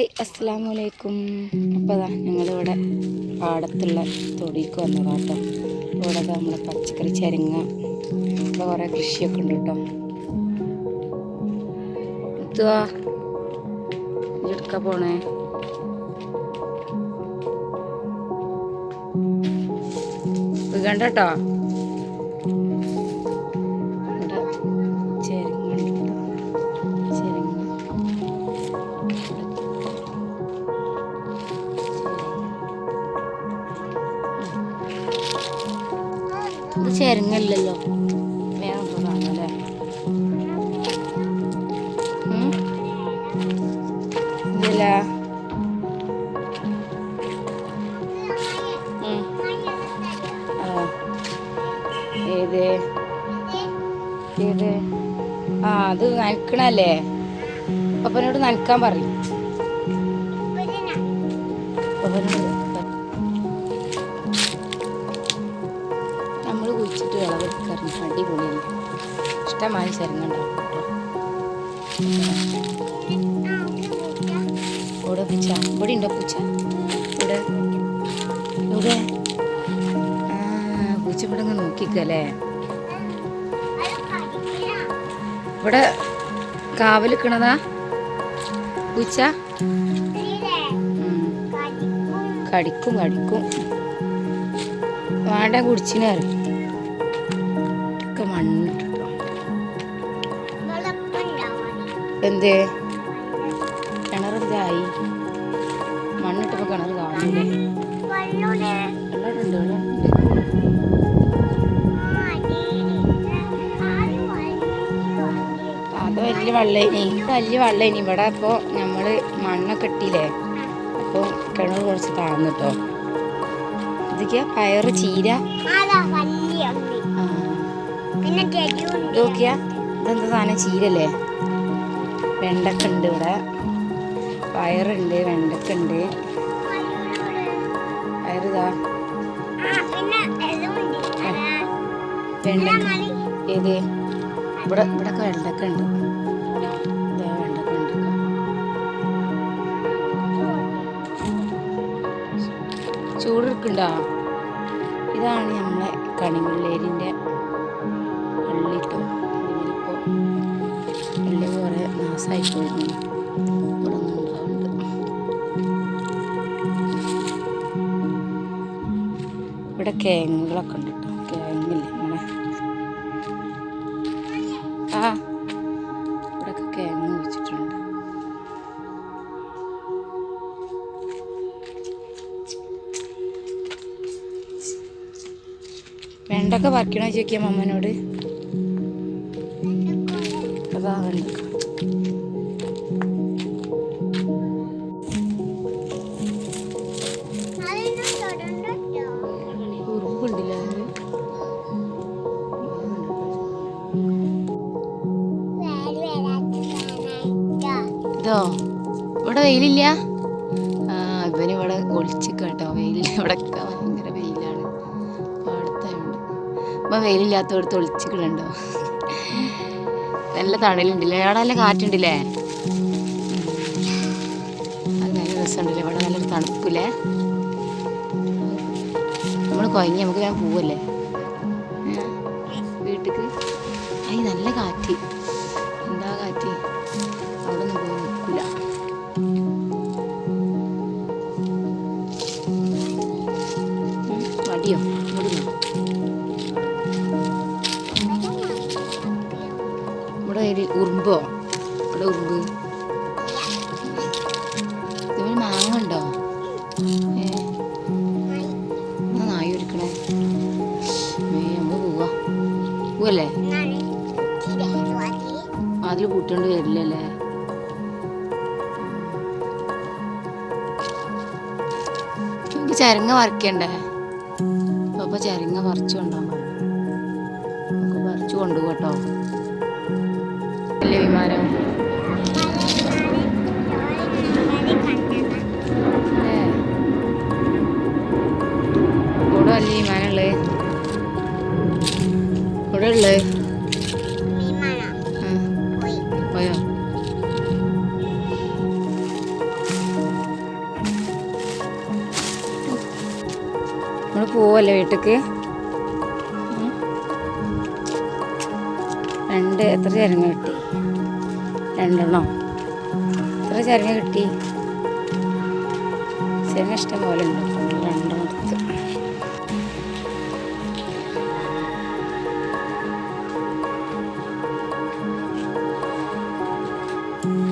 Hi അസ്സാം വലൈക്കും അപ്പോൾ അതാ ഞങ്ങളിവിടെ പാടത്തുള്ള തൊടിക്ക് വന്നതാട്ടോ ഇവിടെ നമ്മുടെ പച്ചക്കറി ചരങ്ങ ഇവിടെ കുറേ കൃഷിയൊക്കെ ഉണ്ട് കേട്ടോ എന്തുവാ? എടുക്കാൻ പോണേ? വീകണ്ട ഇത് വേറെ ഇല്ല. ഏത്? ഏത്? ആ അത് നനക്കണല്ലേ? അപ്പനോട് നനക്കാൻ പറയും. അപ്പനോട് ഇഷ്ടമായി കേട്ടോ. ഇവിടെ പൂച്ച ഇവിടെ ഉണ്ടോ പൂച്ച? ഇവിടെ. പൂച്ച ഇവിടെ അങ്ങ് നോക്കിക്കല്ലേ ഇവിടെ കാവൽ നിൽക്കണതാ പൂച്ച. കടിക്കും കടിക്കും. വേണ്ട കുടിച്ചിനറി ഒക്കെ മണ്ണിട്ടോ എന്തേ? കിണറെന്തായി? മണ്ണിട്ടപ്പോ കിണർ വെള്ളമുണ്ട് വെള്ളമുണ്ട് അത് വലിയ വെള്ളേനി. വലിയ വെള്ളേനി. ഇവിടെ ഇപ്പോൾ നമ്മൾ മണ്ണൊക്കെ ഇട്ടില്ലേ? അപ്പോൾ കിണർ കുറച്ച് താഴ്ന്നിട്ടോ ഇതൊക്കെയാ? പയറ് ചീര? ഇതൊക്കെയാ? നോക്കിയാ ഇതെന്താ സാധനം? ചീരല്ലേ? വെണ്ടക്ക ഉണ്ട് ഇവിടെ. പയറുണ്ട് വെണ്ടക്ക ഉണ്ട് പയറുതാ. വെണ്ടക്ക. ഏത്? ഇവിടെ ഇവിടെ ഒക്കെ വെണ്ടക്ക ഉണ്ട് ഇതാ വെണ്ടക്ക ഇതാണ് നമ്മളെ കണിമുള്ളേരിന്റെ പള്ളിട്ടോ പള്ളി കുറേ നാശമായി ഇവിടെ കേങ്ങുകളൊക്കെ ഉണ്ട് കേട്ടോ. കേങ്ങില്ലേ നമ്മളെ ആ ഇവിടെയൊക്കെ വെച്ചിട്ടുണ്ട് വെണ്ടൊക്കെ പറിക്കണോ ചോദിക്കാം അമ്മനോട് അതാ വെണ്ടക്ക. ഇതോ? ഇവിടെ വെയിലില്ല? ആ ഇവന് ഇവിടെ ഒളിച്ച് കേട്ടോ. വെയിലില്ല. ഇവിടെ ഭയങ്കര വെയിലാണ്. പാടത്തായുണ്ട് അപ്പൊ വെയിലില്ലാത്തവിടുത്ത് ഒളിച്ചിക്കണുണ്ടോ നല്ല തണലുണ്ടല്ലേ? അവിടെ നല്ല കാറ്റുണ്ടല്ലേ? അത് നല്ല രസമുണ്ടല്ലേ? ഇവിടെ നല്ലൊരു തണുപ്പില്ലേ? നമ്മൾ കുഴങ്ങി നമുക്ക് ഞാൻ പോവല്ലേ? വീട്ടിക്ക്? അയ്യ നല്ല കാറ്റ്. ഉറുമ്പോ? ഇവിടെ ഉറുമ്പ്. ഇവിടെ മാങ്ങ ഉണ്ടോ? നായി ഒരുക്കണേ? നമ്മൾ പോവാ. പോവല്ലേ? അതിൽ കൂട്ടേണ്ടി വരില്ലല്ലേ? നമുക്ക് ചരങ്ങ പറിക്കണ്ടേ? അപ്പൊ ചരങ്ങ പറിച്ചു കൊണ്ടാ നമുക്ക് പറിച്ചു കൊണ്ടുപോട്ടോ വലിയ വിമാനം ഇവിടെ വലിയ വിമാനമുള്ളേ ഇവിടെ ഉള്ളേ. പോവല്ലേ വീട്ടിലേക്ക് രണ്ട് എത്ര ചരങ്ങ കിട്ടി? രണ്ടെണ്ണോ? എത്ര ചരങ്ങ കിട്ടി? ചരങ്ങ ഇഷ്ടം പോലെ ഉണ്ട്